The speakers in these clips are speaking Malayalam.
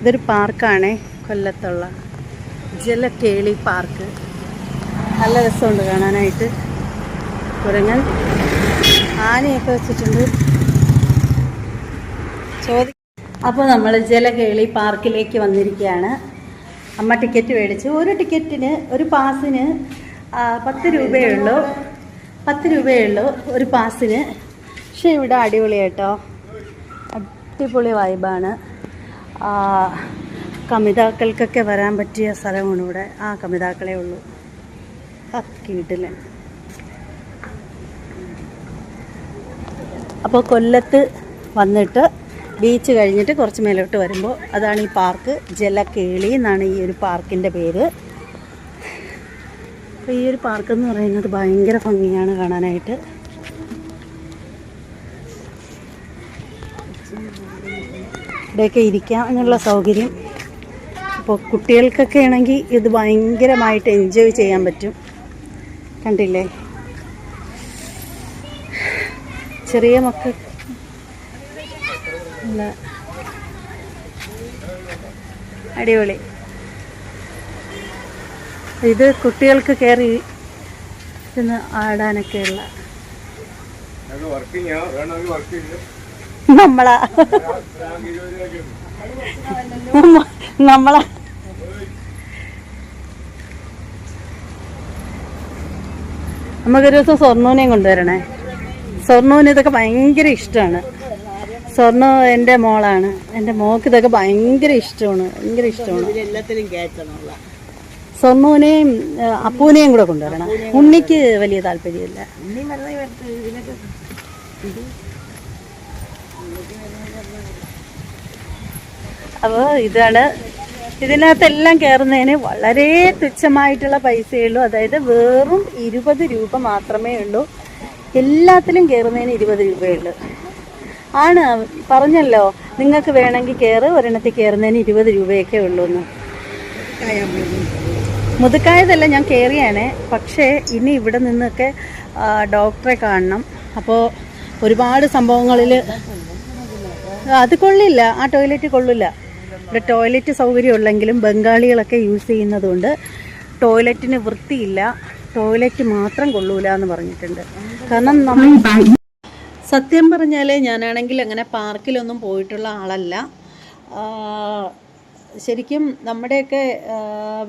ഇതൊരു പാർക്കാണേ കൊല്ലത്തുള്ള ജലക്കേളി പാർക്ക്. നല്ല രസമുണ്ട് കാണാനായിട്ട്. കുരങ്ങൻ ആനയൊക്കെ വെച്ചിട്ടുണ്ട്. ചോദി അപ്പോൾ നമ്മൾ ജലകേളി പാർക്കിലേക്ക് വന്നിരിക്കുകയാണ്. അമ്മ ടിക്കറ്റ് മേടിച്ചു. ഒരു ടിക്കറ്റിന് ഒരു പാസിന് പത്ത് രൂപയേ ഉള്ളൂ പത്ത് രൂപയേ ഉള്ളൂ ഒരു പാസിന് പക്ഷേ ഇവിടെ അടിപൊളിയാട്ടോ. അടിപൊളി വൈബാണ് കമിതാക്കൾക്കൊക്കെ വരാൻ പറ്റിയ സ്ഥലമാണ് ഇവിടെ. ആ കമിതാക്കളെ ഉള്ളൂ. കീട്ടിൽ അപ്പോൾ കൊല്ലത്ത് വന്നിട്ട് ബീച്ച് കഴിഞ്ഞിട്ട് കുറച്ച് മേലോട്ട് വരുമ്പോൾ അതാണ് ഈ പാർക്ക് ജലക്കേളി എന്നാണ് ഈ ഒരു പാർക്കിന്റെ പേര്. അപ്പോൾ ഈ ഒരു പാർക്ക് എന്ന് പറയുന്നത് ഭയങ്കര ഭംഗിയാണ് കാണാനായിട്ട്. ഇവിടെയൊക്കെ ഇരിക്കാനുള്ള സൗകര്യം. അപ്പോൾ കുട്ടികൾക്കൊക്കെ ആണെങ്കിൽ ഇത് ഭയങ്കരമായിട്ട് എൻജോയ് ചെയ്യാൻ പറ്റും. കണ്ടില്ലേ? ചെറിയ നല്ല അടിപൊളി. ഇത് കുട്ടികൾക്ക് കയറി ആടാനൊക്കെയുള്ള. വർക്കിംഗ് വേണമെങ്കിൽ വർക്ക് ചെയ്യും നമ്മളാ. നമ്മ- നമ്മളാ. നമുക്കൊരു ദിവസം സ്വർണൂനെയും കൊണ്ടുവരണേ. സ്വർണൂന് ഇതൊക്കെ ഭയങ്കര ഇഷ്ടമാണ്. സ്വർണ എന്റെ മോളാണ്. എന്റെ മോക്ക് ഇതൊക്കെ ഭയങ്കര ഇഷ്ടമാണ്. ഭയങ്കര ഇഷ്ടമാണ്. സ്വർണൂനെയും അപ്പൂനെയും കൂടെ കൊണ്ടുവരണം. ഉണ്ണിക്ക് വലിയ താല്പര്യമില്ല ഇനി വെള്ളം എടുത്ത് ഇതിനൊക്കെ അപ്പോൾ ഇതാണ്. ഇതിനകത്തെല്ലാം കയറുന്നതിന് വളരെ തുച്ഛമായിട്ടുള്ള പൈസയേ ഉള്ളൂ അതായത് വെറും ഇരുപത് രൂപ മാത്രമേ ഉള്ളൂ. എല്ലാത്തിലും കയറുന്നതിന് ഇരുപത് രൂപയേ ഉള്ളൂ ആണ് പറഞ്ഞല്ലോ. നിങ്ങൾക്ക് വേണമെങ്കിൽ കയറ് ഒരെണ്ണത്തിൽ കയറുന്നതിന് ഇരുപത് രൂപയൊക്കെ ഉള്ളൂ എന്ന് മുതുക്കായതല്ല ഞാൻ കയറിയാണ്. പക്ഷേ ഇനി ഇവിടെ നിന്നൊക്കെ ഡോക്ടറെ കാണണം. അപ്പോൾ ഒരുപാട് സംഭവങ്ങളിൽ അത് കൊള്ളില്ല. ആ ടോയ്ലറ്റ് കൊള്ളില്ല. ഇവിടെ ടോയ്ലറ്റ് സൗകര്യം ഉള്ളെങ്കിലും ബംഗാളികളൊക്കെ യൂസ് ചെയ്യുന്നതുകൊണ്ട് ടോയ്ലറ്റിന് വൃത്തിയില്ല. ടോയ്ലറ്റ് മാത്രം കൊള്ളൂല എന്ന് പറഞ്ഞിട്ടുണ്ട്. കാരണം നമ്മൾ സത്യം പറഞ്ഞാൽ ഞാനാണെങ്കിൽ അങ്ങനെ പാർക്കിലൊന്നും പോയിട്ടുള്ള ആളല്ല. ശരിക്കും നമ്മുടെയൊക്കെ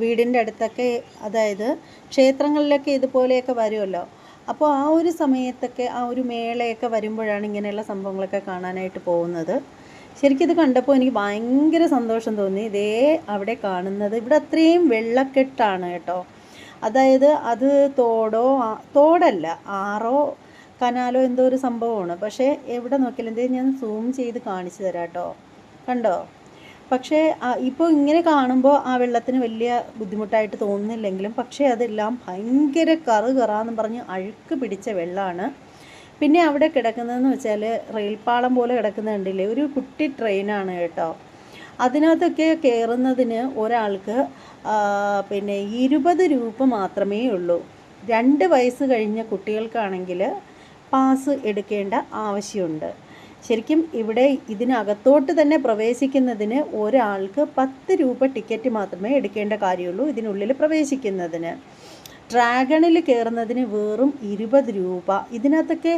വീടിന്റെ അടുത്തൊക്കെ അതായത് ക്ഷേത്രങ്ങളിലൊക്കെ ഇതുപോലെയൊക്കെ വരുമല്ലോ. അപ്പോൾ ആ ഒരു സമയത്തൊക്കെ ആ ഒരു മേളയൊക്കെ വരുമ്പോഴാണ് ഇങ്ങനെയുള്ള സംഭവങ്ങളൊക്കെ കാണാനായിട്ട് പോകുന്നത്. ശരിക്കും ഇത് കണ്ടപ്പോൾ എനിക്ക് ഭയങ്കര സന്തോഷം തോന്നി. ഇതേ അവിടെ കാണുന്നത് ഇവിടെ അത്രയും വെള്ളക്കെട്ടാണ് കേട്ടോ. അതായത് അത് തോടോ തോടല്ല ആറോ കനാലോ എന്തോ ഒരു സംഭവമാണ്. പക്ഷേ എവിടെ നോക്കിയാലും ഞാൻ സൂം ചെയ്ത് കാണിച്ചു തരാം കേട്ടോ. കണ്ടോ? പക്ഷേ ഇപ്പോൾ ഇങ്ങനെ കാണുമ്പോൾ ആ വെള്ളത്തിന് വലിയ ബുദ്ധിമുട്ടായിട്ട് തോന്നുന്നില്ലെങ്കിലും പക്ഷേ അതെല്ലാം ഭയങ്കര കറ് കറാന്ന് പറഞ്ഞ് അഴുക്ക് പിടിച്ച വെള്ളമാണ് പിന്നെ അവിടെ കിടക്കുന്നതെന്ന് വെച്ചാൽ റെയിൽപ്പാളം പോലെ കിടക്കുന്ന കണ്ടില്ലേ? ഒരു കുട്ടി ട്രെയിനാണ് കേട്ടോ. അതിനകത്തൊക്കെ കയറുന്നതിന് ഒരാൾക്ക് പിന്നെ ഇരുപത് രൂപ മാത്രമേ ഉള്ളൂ. രണ്ട് വയസ്സ് കഴിഞ്ഞ കുട്ടികൾക്കാണെങ്കിൽ പാസ് എടുക്കേണ്ട ആവശ്യമുണ്ട്. ശരിക്കും ഇവിടെ ഇതിനകത്തോട്ട് തന്നെ പ്രവേശിക്കുന്നതിന് ഒരാൾക്ക് പത്ത് രൂപ ടിക്കറ്റ് മാത്രമേ എടുക്കേണ്ട കാര്യമുള്ളൂ ഇതിനുള്ളിൽ പ്രവേശിക്കുന്നതിന്. ഡ്രാഗണിൽ കയറുന്നതിന് വെറും ഇരുപത് രൂപ. ഇതിനകത്തൊക്കെ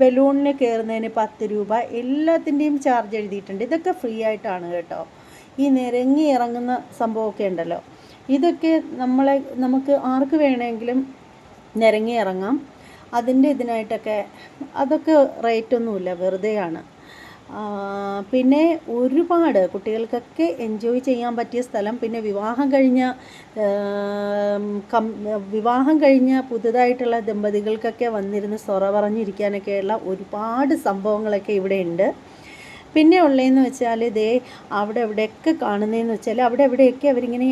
ബലൂണിന് കയറുന്നതിന് പത്ത് രൂപ. എല്ലാത്തിന്റെയും ചാർജ് എഴുതിയിട്ടുണ്ട്. ഇതൊക്കെ ഫ്രീ ആയിട്ടാണ് കേട്ടോ. ഈ നിരങ്ങി ഇറങ്ങുന്ന സംഭവമൊക്കെ ഉണ്ടല്ലോ. ഇതൊക്കെ നമ്മളെ നമുക്ക് ആർക്ക് വേണമെങ്കിലും നിരങ്ങി ഇറങ്ങാം. അതിന്റെ ഇതിനായിട്ടൊക്കെ അതൊക്കെ റേറ്റൊന്നുമില്ല വെറുതെയാണ്. പിന്നെ ഒരുപാട് കുട്ടികൾക്കൊക്കെ എൻജോയ് ചെയ്യാൻ പറ്റിയ സ്ഥലം പിന്നെ വിവാഹം കഴിഞ്ഞ കം വിവാഹം കഴിഞ്ഞ പുതുതായിട്ടുള്ള ദമ്പതികൾക്കൊക്കെ വന്നിരുന്ന് സൊറ പറഞ്ഞിരിക്കാനൊക്കെയുള്ള ഒരുപാട് സംഭവങ്ങളൊക്കെ ഇവിടെ ഉണ്ട് പിന്നെ ഉള്ളതെന്ന് വെച്ചാൽ ഇതേ അവിടെ എവിടെയൊക്കെ കാണുന്നതെന്ന് വെച്ചാൽ അവിടെ എവിടെയൊക്കെ അവരിങ്ങനെ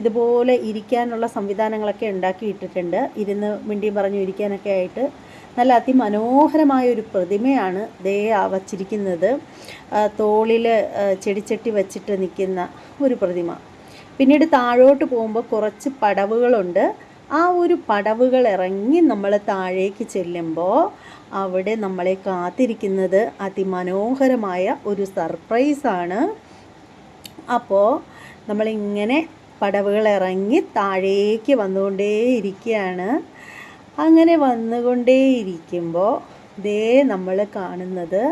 ഇതുപോലെ ഇരിക്കാനുള്ള സംവിധാനങ്ങളൊക്കെ ഉണ്ടാക്കിയിട്ടിട്ടുണ്ട്. ഇരുന്ന് മിണ്ടിയും പറഞ്ഞു ഇരിക്കാനൊക്കെ ആയിട്ട്. നല്ല അതിമനോഹരമായ ഒരു പ്രതിമയാണ് ദേ വച്ചിരിക്കുന്നത്. തോളിൽ ചെടിച്ചട്ടി വച്ചിട്ട് നിൽക്കുന്ന ഒരു പ്രതിമ. പിന്നീട് താഴോട്ട് പോകുമ്പോൾ കുറച്ച് പടവുകളുണ്ട്. ആ ഒരു പടവുകൾ ഇറങ്ങി നമ്മൾ താഴേക്ക് ചെല്ലുമ്പോൾ അവിടെ നമ്മളെ കാത്തിരിക്കുന്നത് അതിമനോഹരമായ ഒരു സർപ്രൈസാണ് അപ്പോൾ നമ്മളിങ്ങനെ പടവുകൾ ഇറങ്ങി താഴേക്ക് വന്നുകൊണ്ടേയിരിക്കുകയാണ്. അങ്ങനെ വന്നുകൊണ്ടേയിരിക്കുമ്പോൾ ദേ നമ്മൾ കാണുന്നത്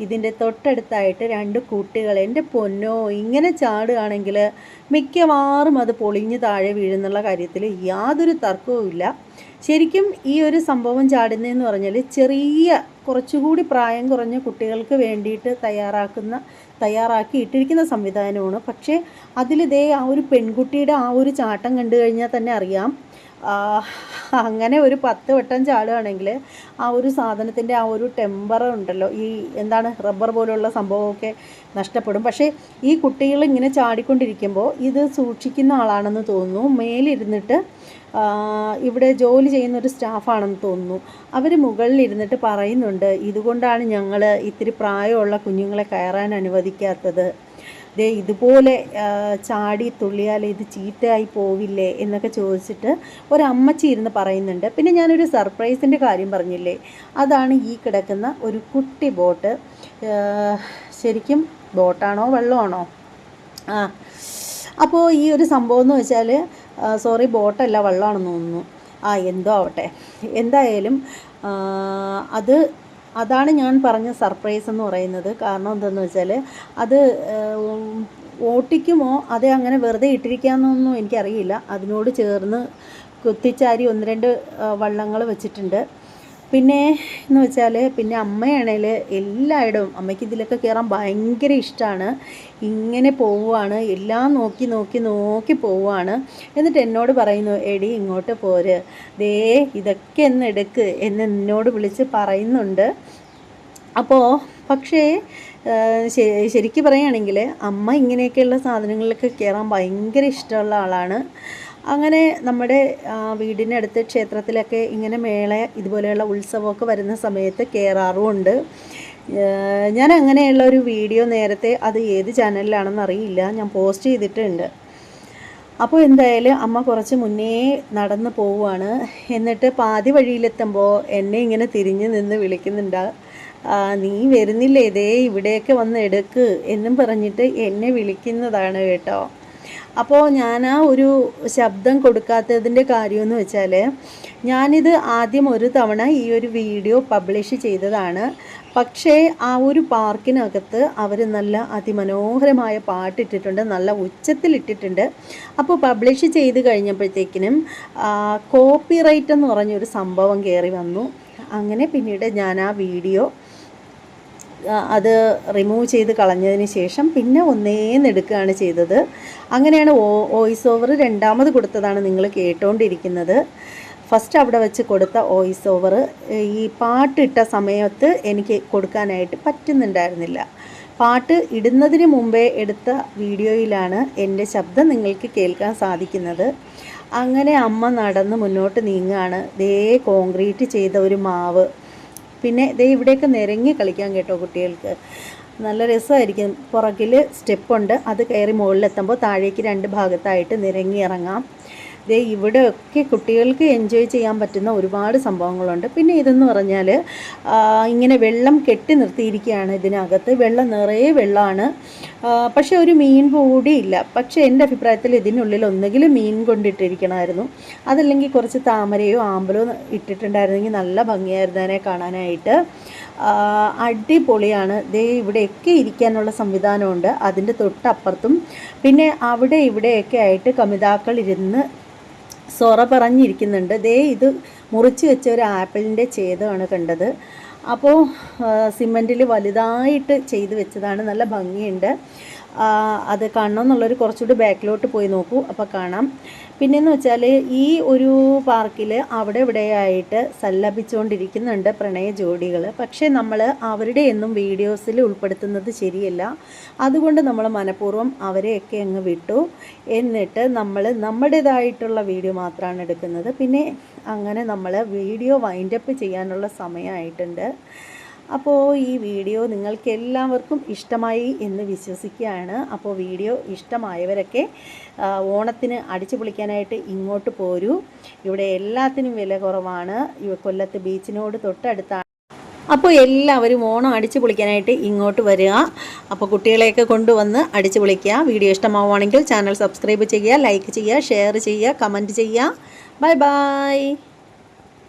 ഇതിന്റെ തൊട്ടടുത്തായിട്ട് രണ്ട് കുട്ടികൾ എന്റെ പൊന്നോ ഇങ്ങനെ ചാടുകയാണെങ്കിൽ മിക്കവാറും അത് പൊളിഞ്ഞ് താഴെ വീഴുന്നുള്ള കാര്യത്തിൽ യാതൊരു തർക്കവുമില്ല. ശരിക്കും ഈ ഒരു സംഭവം ചാടുന്നതെന്ന് പറഞ്ഞാൽ ചെറിയ കുറച്ചുകൂടി പ്രായം കുറഞ്ഞ കുട്ടികൾക്ക് വേണ്ടിയിട്ട് തയ്യാറാക്കുന്ന തയ്യാറാക്കി ഇട്ടിരിക്കുന്ന സംവിധാനമാണ്. പക്ഷേ അതിൽ ദേ ആ ഒരു പെൺകുട്ടിയുടെ ആ ഒരു ചാട്ടം കണ്ടു കഴിഞ്ഞാൽ തന്നെ അറിയാം. അങ്ങനെ ഒരു പത്ത് വട്ടം ചാടുകയാണെങ്കിൽ ആ ഒരു സാധനത്തിന്റെ ആ ഒരു ടെമ്പർ ഉണ്ടല്ലോ ഈ എന്താണ് റബ്ബർ പോലുള്ള സംഭവമൊക്കെ നഷ്ടപ്പെടും. പക്ഷേ ഈ കുട്ടികൾ ഇങ്ങനെ ചാടിക്കൊണ്ടിരിക്കുമ്പോൾ ഇത് സൂക്ഷിക്കുന്ന ആളാണെന്ന് തോന്നുന്നു. മേലിരുന്നിട്ട് ഇവിടെ ജോലി ചെയ്യുന്ന ഒരു സ്റ്റാഫാണെന്ന് തോന്നുന്നു. അവർ മുകളിൽ ഇരുന്നിട്ട് പറയുന്നുണ്ട് ഇതുകൊണ്ടാണ് ഞങ്ങൾ ഇത്തിരി പ്രായമുള്ള കുഞ്ഞുങ്ങളെ കയറാൻ അനുവദിക്കാത്തത്. ദേ ഇതുപോലെ ചാടി തുള്ളിയാൽ ഇത് ചീത്തയായി പോവില്ലേ? എന്നൊക്കെ ചോദിച്ചിട്ട് ഒരമ്മച്ചി ഇരുന്ന് പറയുന്നുണ്ട്. പിന്നെ ഞാനൊരു സർപ്രൈസിന്റെ കാര്യം പറഞ്ഞില്ലേ? അതാണ് ഈ കിടക്കുന്ന ഒരു കുട്ടി ബോട്ട്. ശരിക്കും ബോട്ടാണോ വെള്ളമാണോ? ആ. അപ്പോൾ ഈ ഒരു സംഭവം എന്ന് വെച്ചാൽ സോറി ബോട്ടല്ല വെള്ളമാണെന്ന് തോന്നുന്നു. ആ എന്തോ ആവട്ടെ. എന്തായാലും അത് അതാണ് ഞാൻ പറഞ്ഞ സർപ്രൈസ് എന്ന് പറയുന്നത്. കാരണം എന്തെന്ന് വെച്ചാൽ അത് ഓട്ടിക്കുമോ അതേ അങ്ങനെ വെറുതെ ഇട്ടിരിക്കാമെന്നൊന്നും എനിക്കറിയില്ല. അതിനോട് ചേർന്ന് കുത്തിച്ചാരി ഒന്ന് രണ്ട് വള്ളങ്ങൾ വെച്ചിട്ടുണ്ട്. പിന്നെ എന്ന് വെച്ചാൽ പിന്നെ അമ്മയാണേൽ എല്ലായിടവും അമ്മയ്ക്ക് ഇതിലൊക്കെ കയറാൻ ഭയങ്കര ഇഷ്ടമാണ് ഇങ്ങനെ പോവുകയാണ് എല്ലാം നോക്കി നോക്കി നോക്കി പോവുകയാണ് എന്നിട്ട് എന്നോട് പറയുന്നു എടി ഇങ്ങോട്ട് പോര്. ദേ ഇതൊക്കെ എന്ന് എടുക്ക് എന്ന് എന്നോട് വിളിച്ച് പറയുന്നുണ്ട്. അപ്പോൾ പക്ഷേ ശരിക്കും പറയുകയാണെങ്കിൽ അമ്മ ഇങ്ങനെയൊക്കെയുള്ള സാധനങ്ങളിലൊക്കെ കയറാൻ ഭയങ്കര ഇഷ്ടമുള്ള ആളാണ്. അങ്ങനെ നമ്മുടെ വീടിനടുത്ത് ക്ഷേത്രത്തിലൊക്കെ ഇങ്ങനെ മേള ഇതുപോലെയുള്ള ഉത്സവമൊക്കെ വരുന്ന സമയത്ത് കയറാറുമുണ്ട് ഞാൻ അങ്ങനെയുള്ള ഒരു വീഡിയോ നേരത്തെ അത് ഏത് ചാനലിലാണെന്ന് അറിയില്ല. ഞാൻ പോസ്റ്റ് ചെയ്തിട്ടുണ്ട്. അപ്പോൾ എന്തായാലും അമ്മ കുറച്ച് മുന്നേ നടന്നു പോവുകയാണ്. എന്നിട്ട് പാതി വഴിയിലെത്തുമ്പോൾ എന്നെ ഇങ്ങനെ തിരിഞ്ഞ് നിന്ന് വിളിക്കുന്നുണ്ട്. നീ വരുന്നില്ലേ? ഇതേ ഇവിടെയൊക്കെ വന്ന് എടുക്ക് എന്നും പറഞ്ഞിട്ട് എന്നെ വിളിക്കുന്നതാണ് കേട്ടോ. അപ്പോൾ ഞാൻ ആ ഒരു ശബ്ദം കൊടുക്കാത്തതിന്റെ കാര്യമെന്ന് വെച്ചാൽ ഞാനിത് ആദ്യം ഒരു തവണ ഈ ഒരു വീഡിയോ പബ്ലിഷ് ചെയ്തതാണ്. പക്ഷേ ആ ഒരു പാർക്കിനകത്ത് അവർ നല്ല അതിമനോഹരമായ പാട്ടിട്ടിട്ടുണ്ട് നല്ല ഉച്ചത്തിലിട്ടിട്ടുണ്ട്. അപ്പോൾ പബ്ലിഷ് ചെയ്ത് കഴിഞ്ഞപ്പോഴത്തേക്കിനും കോപ്പിറൈറ്റ് എന്ന് പറഞ്ഞൊരു സംഭവം കയറി വന്നു. അങ്ങനെ പിന്നീട് ഞാൻ ആ വീഡിയോ അത് റിമൂവ് ചെയ്ത് കളഞ്ഞതിന് ശേഷം പിന്നെ ഒന്നേന്നെടുക്കുകയാണ് ചെയ്തത്. അങ്ങനെയാണ് വോയിസ് ഓവർ രണ്ടാമത് കൊടുത്തതാണ് നിങ്ങൾ കേട്ടുകൊണ്ടിരിക്കുന്നത് ഫസ്റ്റ് അവിടെ വെച്ച് കൊടുത്ത വോയിസ് ഓവർ ഈ പാട്ടിട്ട സമയത്ത് എനിക്ക് കൊടുക്കാനായിട്ട് പറ്റുന്നുണ്ടായിരുന്നില്ല. പാട്ട് ഇടുന്നതിന് മുമ്പേ എടുത്ത വീഡിയോയിലാണ് എന്റെ ശബ്ദം നിങ്ങൾക്ക് കേൾക്കാൻ സാധിക്കുന്നത്. അങ്ങനെ അമ്മ നടന്ന് മുന്നോട്ട് നീങ്ങുകയാണ് ദേ കോൺക്രീറ്റ് ചെയ്ത ഒരു മാവ് പിന്നെ ദേ ഇവിടെയൊക്കെ നിരങ്ങി കളിക്കാൻ കേട്ടോ കുട്ടികൾക്ക്. നല്ല രസമായിരിക്കും. പുറകിൽ സ്റ്റെപ്പുണ്ട്. അത് കയറി മുകളിലെത്തുമ്പോൾ താഴേക്ക് രണ്ട് ഭാഗത്തായിട്ട് നിരങ്ങി ഇറങ്ങാം. ദേ ഇവിടെയൊക്കെ കുട്ടികൾക്ക് എൻജോയ് ചെയ്യാൻ പറ്റുന്ന ഒരുപാട് സംഭവങ്ങളുണ്ട്. പിന്നെ ഇതെന്ന് പറഞ്ഞാൽ ഇങ്ങനെ വെള്ളം കെട്ടി നിർത്തിയിരിക്കുകയാണ് ഇതിനകത്ത്. വെള്ളം നിറയെ വെള്ളമാണ്. പക്ഷേ ഒരു മീൻ കൂടിയില്ല പക്ഷേ എന്റെ അഭിപ്രായത്തിൽ ഇതിനുള്ളിൽ ഒന്നുകിൽ മീൻ കൊണ്ടിട്ടിരിക്കണമായിരുന്നു. അതല്ലെങ്കിൽ കുറച്ച് താമരയോ ആമ്പലോ ഇട്ടിട്ടുണ്ടായിരുന്നെങ്കിൽ നല്ല ഭംഗിയായിരുന്നു അതിനെ കാണാനായിട്ട്. അടിപൊളിയാണ്. ദേ ഇവിടെയൊക്കെ ഇരിക്കാനുള്ള സംവിധാനമുണ്ട്. അതിന്റെ തൊട്ടപ്പുറത്തും. പിന്നെ അവിടെ ഇവിടെയൊക്കെ ആയിട്ട് കമിതാക്കൾ ഇരുന്ന് സൊറ പറഞ്ഞിരിക്കുന്നുണ്ട്. ദേ ഇത് മുറിച്ച് വെച്ച ഒരു ആപ്പിളിന്റെ ഛേദമാണ് കണ്ടത്. അപ്പോൾ സിമന്റിൽ വലുതായിട്ട് ചെയ്ത് വെച്ചതാണ്. നല്ല ഭംഗിയുണ്ട്. അത് കാണണമെന്നുള്ളൊരു കുറച്ചുകൂടി ബാക്കിലോട്ട് പോയി നോക്കൂ. അപ്പോൾ കാണാം. പിന്നെയെന്ന് വെച്ചാൽ ഈ ഒരു പാർക്കിൽ അവിടെ ഇവിടെയായിട്ട് സല്ലപിച്ചുകൊണ്ടിരിക്കുന്നുണ്ട് പ്രണയ ജോഡികൾ പക്ഷേ നമ്മൾ അവരുടെ ഒന്നും വീഡിയോസിൽ ഉൾപ്പെടുത്തുന്നത് ശരിയല്ല. അതുകൊണ്ട് നമ്മൾ മനഃപൂർവം അവരെയൊക്കെ അങ്ങ് വിട്ടു. എന്നിട്ട് നമ്മൾ നമ്മുടേതായിട്ടുള്ള വീഡിയോ മാത്രമാണ് എടുക്കുന്നത്. പിന്നെ അങ്ങനെ നമ്മൾ വീഡിയോ വൈൻഡപ്പ് ചെയ്യാനുള്ള സമയമായിട്ടുണ്ട്. അപ്പോൾ ഈ വീഡിയോ നിങ്ങൾക്ക് എല്ലാവർക്കും ഇഷ്ടമായി എന്ന് വിശ്വസിക്കുകയാണ്. അപ്പോൾ വീഡിയോ ഇഷ്ടമായവരൊക്കെ ഓണത്തിന് അടിച്ചു പൊളിക്കാനായിട്ട് ഇങ്ങോട്ട് പോരൂ. ഇവിടെ എല്ലാത്തിനും വില കുറവാണ്. കൊല്ലത്ത് ബീച്ചിനോട് തൊട്ടടുത്താണ്. അപ്പോൾ എല്ലാവരും ഓണം അടിച്ചു പൊളിക്കാനായിട്ട് ഇങ്ങോട്ട് വരിക. അപ്പോൾ കുട്ടികളെയൊക്കെ കൊണ്ടുവന്ന് അടിച്ചു പൊളിക്കുക. വീഡിയോ ഇഷ്ടമാവുകയാണെങ്കിൽ ചാനൽ സബ്സ്ക്രൈബ് ചെയ്യുക ലൈക്ക് ചെയ്യുക ഷെയർ ചെയ്യുക കമന്റ് ചെയ്യുക. Bye bye.